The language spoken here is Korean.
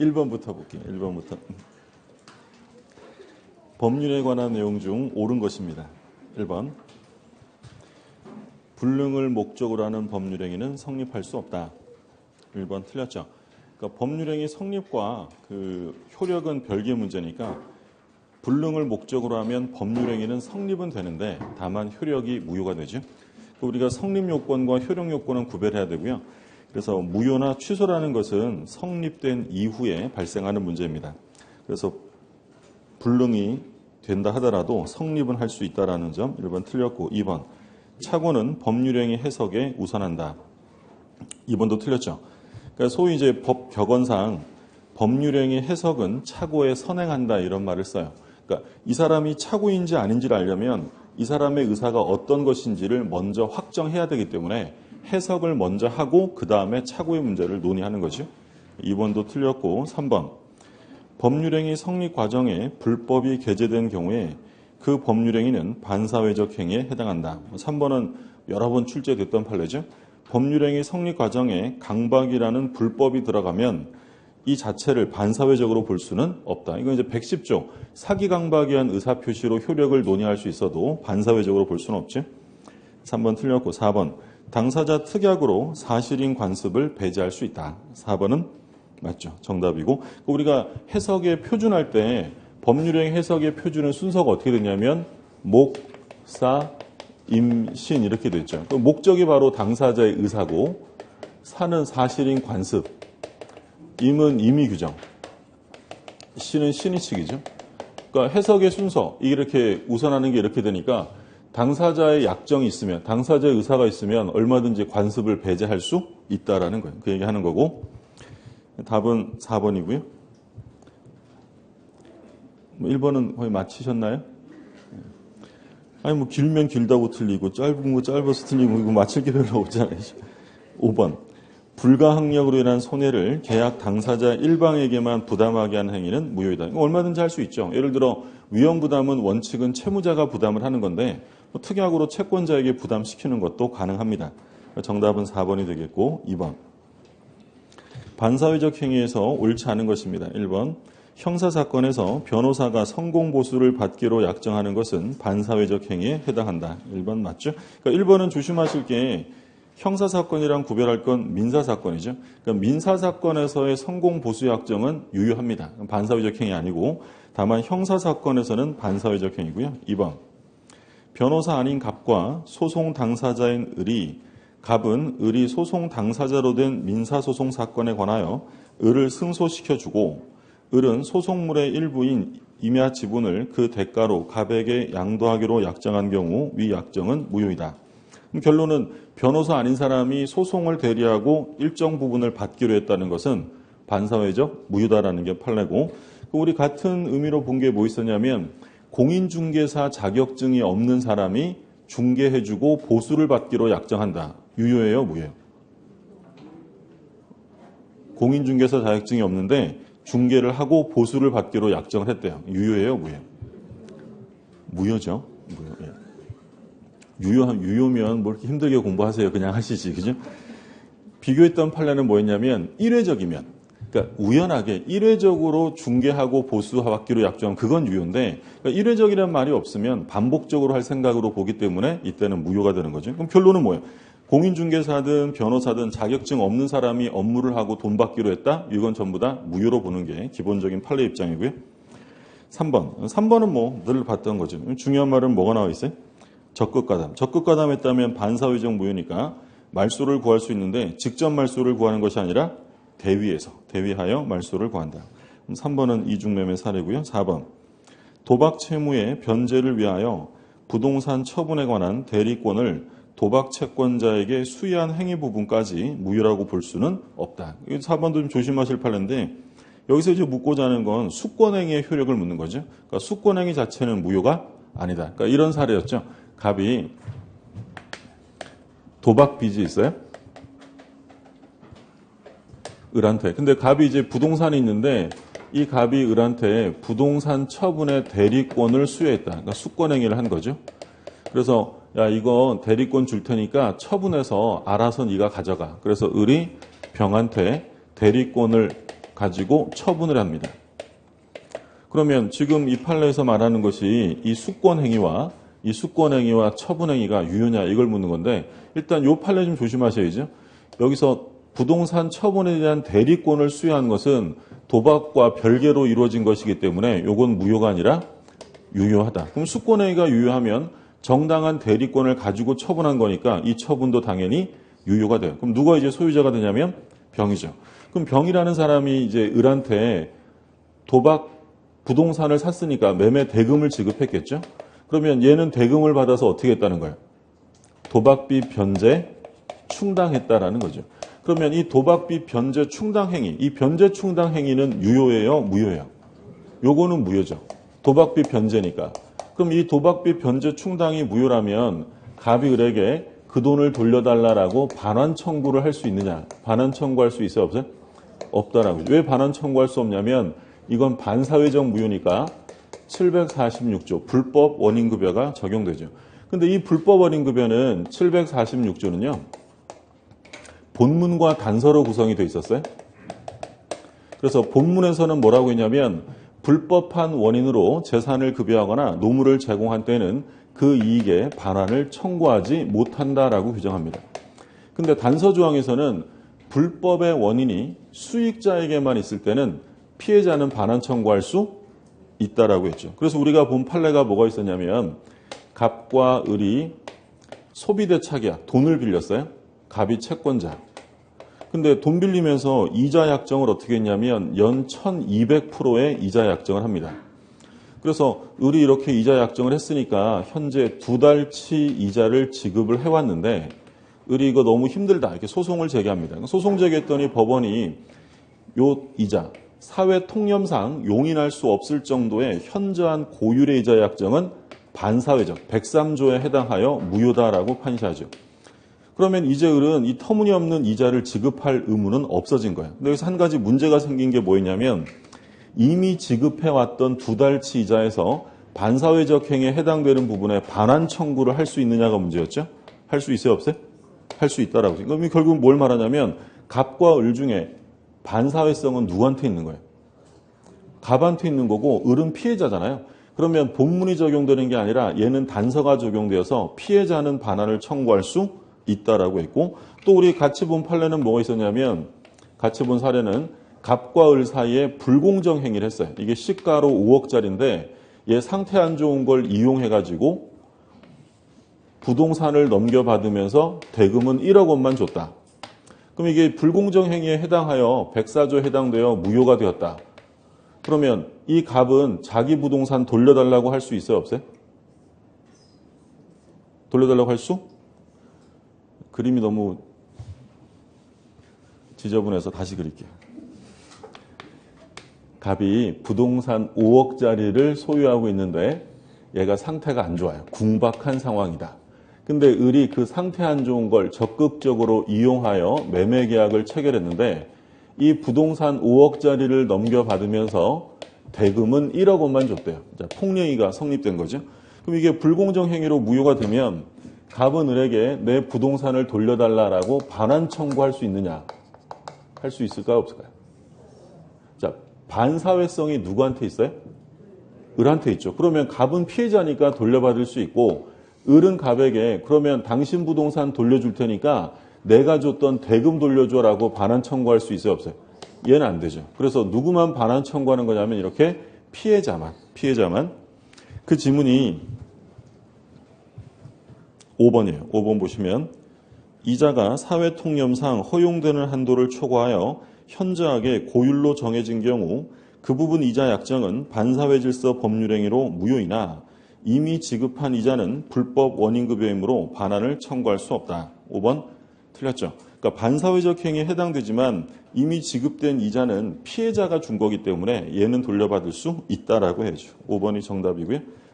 1번부터 볼게요. 1번부터. 법률에 관한 내용 중 옳은 것입니다. 1번. 불능을 목적으로 하는 법률행위는 성립할 수 없다. 1번 틀렸죠. 그러니까 법률행위 성립과 그 효력은 별개의 문제니까 불능을 목적으로 하면 법률행위는 성립은 되는데 다만 효력이 무효가 되죠. 그러니까 우리가 성립 요건과 효력 요건은 구별해야 되고요. 그래서 무효나 취소라는 것은 성립된 이후에 발생하는 문제입니다. 그래서 불능이 된다 하더라도 성립은 할 수 있다라는 점 1번 틀렸고 2번 착오는 법률행위 해석에 우선한다. 2번도 틀렸죠. 그러니까 소위 이제 법 격언상 법률행위 해석은 착오에 선행한다 이런 말을 써요. 그러니까 이 사람이 착오인지 아닌지를 알려면 이 사람의 의사가 어떤 것인지를 먼저 확정해야 되기 때문에 해석을 먼저 하고 그 다음에 착오의 문제를 논의하는 거죠. 2번도 틀렸고 3번 법률행위 성립 과정에 불법이 게재된 경우에 그 법률행위는 반사회적 행위에 해당한다. 3번은 여러 번 출제됐던 판례죠. 법률행위 성립 과정에 강박이라는 불법이 들어가면 이 자체를 반사회적으로 볼 수는 없다. 이건 이제 110조 사기 강박에 의한 의사표시로 효력을 논의할 수 있어도 반사회적으로 볼 수는 없지. 3번 틀렸고 4번 당사자 특약으로 사실인 관습을 배제할 수 있다. 4번은 맞죠. 정답이고 우리가 해석에 표준할 때 법률행 해석의 표준은 순서가 어떻게 되냐면 목, 사, 임, 신 이렇게. 그 목적이 바로 당사자의 의사고 사는 사실인 관습, 임은 임의 규정, 신은 신의 측이죠. 그러니까 해석의 순서 이렇게 우선하는 게 이렇게 되니까 당사자의 약정이 있으면 당사자의 의사가 있으면 얼마든지 관습을 배제할 수 있다라는 거예요. 그 얘기하는 거고 답은 4번이고요. 1번은 거의 맞히셨나요? 아니 뭐 길면 길다고 틀리고 짧은 거 짧아서 틀리고 이거 맞힐 게 별로 없잖아요. 5번 불가항력으로 인한 손해를 계약 당사자 일방에게만 부담하게 하는 행위는 무효이다. 얼마든지 할 수 있죠. 예를 들어 위험 부담은 원칙은 채무자가 부담을 하는 건데 뭐 특약으로 채권자에게 부담시키는 것도 가능합니다. 정답은 4번이 되겠고 2번 반사회적 행위에서 옳지 않은 것입니다. 1번 형사사건에서 변호사가 성공보수를 받기로 약정하는 것은 반사회적 행위에 해당한다. 1번 맞죠? 그러니까 1번은 조심하실 게 형사사건이랑 구별할 건 민사사건이죠. 그러니까 민사사건에서의 성공보수 약정은 유효합니다. 반사회적 행위 아니고 다만 형사사건에서는 반사회적 행위고요. 2번 변호사 아닌 갑과 소송 당사자인 을이 갑은 을이 소송 당사자로 된 민사소송 사건에 관하여 을을 승소시켜주고 을은 소송물의 일부인 임야 지분을 그 대가로 갑에게 양도하기로 약정한 경우 위 약정은 무효이다. 결론은 변호사 아닌 사람이 소송을 대리하고 일정 부분을 받기로 했다는 것은 반사회적 무효다라는 게 판례고 우리 같은 의미로 본 게 뭐 있었냐면 공인중개사 자격증이 없는 사람이 중개해주고 보수를 받기로 약정한다. 유효해요, 무효예요? 공인중개사 자격증이 없는데 중개를 하고 보수를 받기로 약정을 했대요. 유효해요, 무효? 무효죠. 무효. 예. 유효 유효면 뭐 이렇게 힘들게 공부하세요. 그냥 하시지, 그죠? 비교했던 판례는 뭐였냐면 1회적이면 그러니까 우연하게 1회적으로 중개하고 보수받기로 약정한 그건 유효인데 그러니까 1회적이라는 말이 없으면 반복적으로 할 생각으로 보기 때문에 이때는 무효가 되는 거죠. 그럼 결론은 뭐예요? 공인중개사든 변호사든 자격증 없는 사람이 업무를 하고 돈 받기로 했다? 이건 전부 다 무효로 보는 게 기본적인 판례 입장이고요. 3번. 3번은 뭐 늘 봤던 거죠. 중요한 말은 뭐가 나와 있어요? 적극 가담. 적극 가담했다면 반사회적 무효니까 말소를 구할 수 있는데 직접 말소를 구하는 것이 아니라 대위에서 대위하여 말소를 구한다. 3번은 이중매매 사례고요. 4번. 도박 채무의 변제를 위하여 부동산 처분에 관한 대리권을 도박 채권자에게 수의한 행위 부분까지 무효라고 볼 수는 없다. 4번도 좀 조심하실 판례인데 여기서 이제 묻고자 하는 건 수권행위의 효력을 묻는 거죠. 그러니까 수권행위 자체는 무효가 아니다. 그러니까 이런 사례였죠. 갑이 도박 빚이 있어요. 을한테. 근데 갑이 이제 부동산이 있는데 이 갑이 을한테 부동산 처분의 대리권을 수여했다. 그러니까 수권 행위를 한 거죠. 그래서 야 이거 대리권 줄 테니까 처분해서 알아서 네가 가져가. 그래서 을이 병한테 대리권을 가지고 처분을 합니다. 그러면 지금 이 판례에서 말하는 것이 이 수권 행위와 이 수권 행위와 처분 행위가 유효냐 이걸 묻는 건데 일단 요 판례 좀 조심하셔야죠. 여기서 부동산 처분에 대한 대리권을 수여한 것은 도박과 별개로 이루어진 것이기 때문에 요건 무효가 아니라 유효하다. 그럼 수권 행위가 유효하면 정당한 대리권을 가지고 처분한 거니까 이 처분도 당연히 유효가 돼요. 그럼 누가 이제 소유자가 되냐면 병이죠. 그럼 병이라는 사람이 이제 을한테 도박 부동산을 샀으니까 매매 대금을 지급했겠죠. 그러면 얘는 대금을 받아서 어떻게 했다는 거예요? 도박비 변제 충당했다라는 거죠. 그러면 이 도박비 변제 충당 행위, 이 변제 충당 행위는 유효예요, 무효예요? 요거는 무효죠. 도박비 변제니까. 그럼 이 도박비 변제 충당이 무효라면 갑이 을에게 그 돈을 돌려달라라고 반환 청구를 할 수 있느냐? 반환 청구할 수 있어요, 없어요? 없다라고. 왜 반환 청구할 수 없냐면 이건 반사회적 무효니까 746조 불법 원인급여가 적용되죠. 근데 이 불법 원인급여는 746조는요. 본문과 단서로 구성이 돼 있었어요. 그래서 본문에서는 뭐라고 했냐면 불법한 원인으로 재산을 급여하거나 노무를 제공한 때는 그 이익에 반환을 청구하지 못한다라고 규정합니다. 근데 단서 조항에서는 불법의 원인이 수익자에게만 있을 때는 피해자는 반환 청구할 수 있다라고 했죠. 그래서 우리가 본 판례가 뭐가 있었냐면 갑과 을이 소비대 차계약 돈을 빌렸어요. 갑이 채권자. 근데 돈 빌리면서 이자 약정을 어떻게 했냐면 연 1200%의 이자 약정을 합니다. 그래서 을이 이렇게 이자 약정을 했으니까 현재 두 달치 이자를 지급을 해왔는데 을이 이거 너무 힘들다 이렇게 소송을 제기합니다. 소송 제기했더니 법원이 요 이자 사회 통념상 용인할 수 없을 정도의 현저한 고율의 이자 약정은 반사회적 103조에 해당하여 무효다라고 판시하죠. 그러면 이제 을은 이 터무니없는 이자를 지급할 의무는 없어진 거예요. 근데 여기서 한 가지 문제가 생긴 게 뭐였냐면 이미 지급해왔던 두 달치 이자에서 반사회적 행위에 해당되는 부분에 반환 청구를 할 수 있느냐가 문제였죠. 할 수 있어요, 없어요? 할 수 있다라고. 그럼 결국 뭘 말하냐면 갑과 을 중에 반사회성은 누구한테 있는 거예요? 갑한테 있는 거고 을은 피해자잖아요. 그러면 본문이 적용되는 게 아니라 얘는 단서가 적용되어서 피해자는 반환을 청구할 수 있다라고 했고 또 우리 같이 본 판례는 뭐가 있었냐면 같이 본 사례는 갑과 을 사이에 불공정 행위를 했어요. 이게 시가로 5억짜리인데 얘 상태 안 좋은 걸 이용해 가지고 부동산을 넘겨받으면서 대금은 1억 원만 줬다. 그럼 이게 불공정 행위에 해당하여 백사조에 해당되어 무효가 되었다. 그러면 이 갑은 자기 부동산 돌려달라고 할 수 있어요, 없어요? 돌려달라고 할 수? 그림이 너무 지저분해서 다시 그릴게요. 갑이 부동산 5억짜리를 소유하고 있는데 얘가 상태가 안 좋아요. 궁박한 상황이다. 근데 을이 그 상태 안 좋은 걸 적극적으로 이용하여 매매 계약을 체결했는데 이 부동산 5억짜리를 넘겨받으면서 대금은 1억 원만 줬대요. 자, 폭력이가 성립된 거죠. 그럼 이게 불공정 행위로 무효가 되면 갑은 을에게 내 부동산을 돌려달라라고 반환 청구할 수 있느냐? 할 수 있을까요? 없을까요? 자, 반사회성이 누구한테 있어요? 을한테 있죠. 그러면 갑은 피해자니까 돌려받을 수 있고 을은 갑에게 그러면 당신 부동산 돌려줄 테니까 내가 줬던 대금 돌려줘라고 반환 청구할 수 있어요? 없어요? 얘는 안 되죠. 그래서 누구만 반환 청구하는 거냐면 이렇게 피해자만, 피해자만. 그 지문이 5번이에요. 5번 보시면 이자가 사회 통념상 허용되는 한도를 초과하여 현저하게 고율로 정해진 경우 그 부분 이자 약정은 반사회 질서 법률 행위로 무효이나 이미 지급한 이자는 불법 원인급여이므로 반환을 청구할 수 없다. 5번 틀렸죠. 그러니까 반사회적 행위에 해당되지만 이미 지급된 이자는 피해자가 준 거기 때문에 얘는 돌려받을 수 있다라고 해야죠. 5번이 정답이고요.